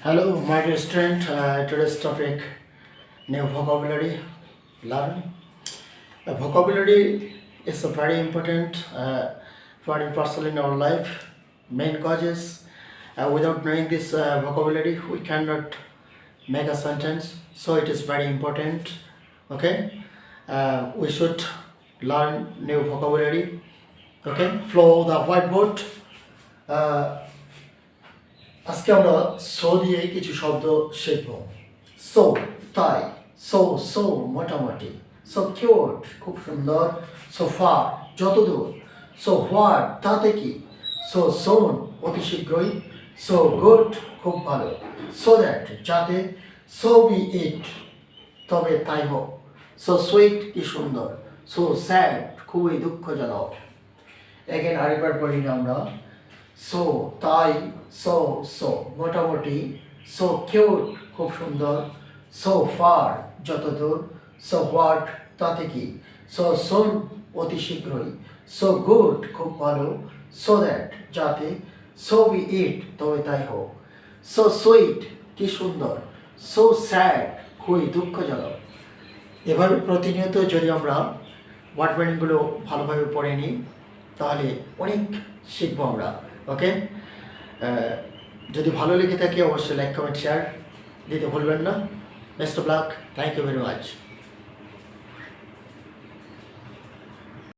Hello, my dear student. Uh, today's topic new vocabulary learn. Vocabulary is a very important uh, a person in our life. Main causes. Uh, without knowing this uh, vocabulary, we cannot make a sentence. So it is very important. Okay, uh, we should learn new vocabulary. Okay, flow the whiteboard. Uh, আজকে আমরা so দিয়ে কিছু শব্দ শিখব। So, তাই, so so, মোটামুটি। So cute, খুব সুন্দর। সো ফার, যতদূর। সো হোয়াট, তাতে কি? সো সোন, অতি শীঘ্রই। সো গুড, খুব ভালো। সো দ্যাট, যাতে সো বি ইট। তবে তাই হোক। সো সুইট, কি সুন্দর। সো স্যাড, খুবই দুঃখজনক। এখানে আরেকবার পড়ি না আমরা। সো, তাই, সো সো, মোটামুটি, সো কিউট, খুব সুন্দর। সো ফার, যতদূর, সো হোয়াট, তাতে কি? সো সোন, অতি শীঘ্রই। সো গুড, খুব ভালো। সো দ্যাট, যাতে, সো বি ইট, তবে তাই হোক। সো সুইট, কি সুন্দর। সো স্যাড, খুবই দুঃখজনক। এভাবে প্রতিনিয়ত যদি আমরা ওয়ার্ড মিনিংগুলো ভালোভাবে পড়ে নিই, তাহলে অনেক শিখব আমরা। ওকে যদি ভালো লেগে থাকে, অবশ্যই লাইক কমেন্ট শেয়ার দিতে ভুলবেন না। Best of luck thank you very much